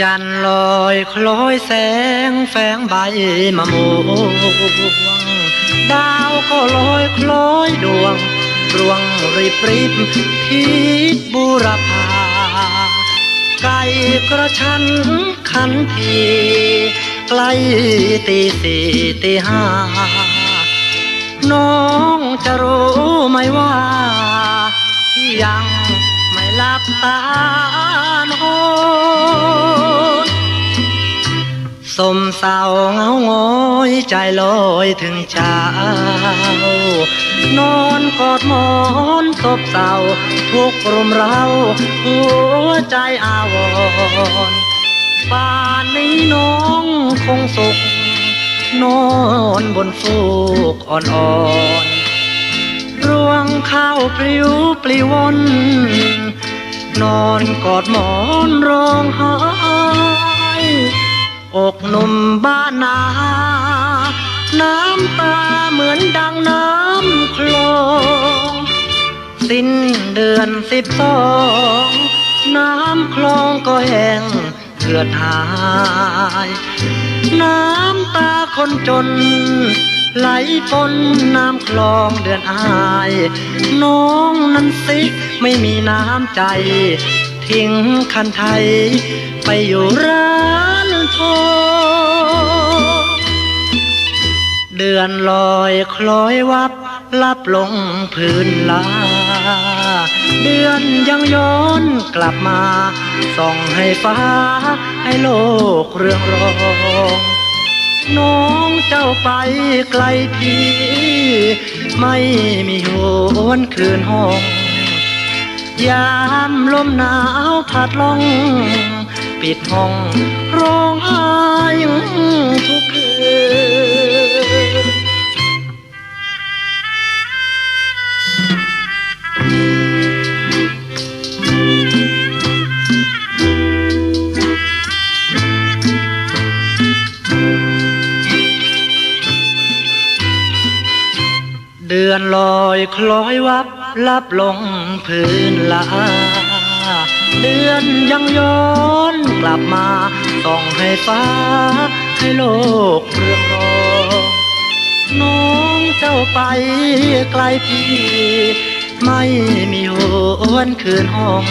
จันลอยคล้อยแสงแฝงใบมะม่วงดาวก็ลอยคล้อยดวงรวงรีบรีบทิศบุรพาไก่กระชันขันทีใกล้ตีสี่ตีห้า ตานอนสมเศร้าเงาหงอยใจลอยถึงเช้านอนกอดหมอนศพเศร้าทุกข์รุมเราหัวใจอาวรณ์ป่านนี้น้องคงสุข นอนบนฟูกอ่อนๆรวงข้าวปลิวปลิววน นอนกอดหมอนร้องไห้อกหนุ่มบ้านนา น้ำตาเหมือนดังน้ำคลองสิ้นเดือนสิบสองน้ำคลองก็แห้งเหือดหาย น้ำตาคนจน ไหลปนน้ำคลองเดือนอาย น้องนั้นสิไม่มีน้ำใจ ทิ้งคันไทย ไปอยู่ร้านทองเดือนลอยคล้อยวับลับลงพื้นลา เดือนยังย้อนกลับมา ส่องให้ฟ้าให้โลกเรื่องรอง น้องเจ้าไปไกลพี่ไม่มีหวนคืนห้อง ยามลมหนาวพัดลง ปิดห้องร้องไห้ทุกคืน เดือนลอยคล้อยวับลับลงพื้นลา เดือนยังย้อนกลับมาส่องให้ฟ้า ให้โลกเรืองรองน้องเจ้าไปไกลพี่ ไม่มีหวนคืนห้อง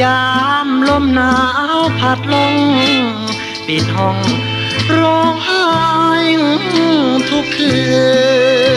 ยามลมหนาวพัดลง ปิดห้อง ร้องไห้ทุกคืน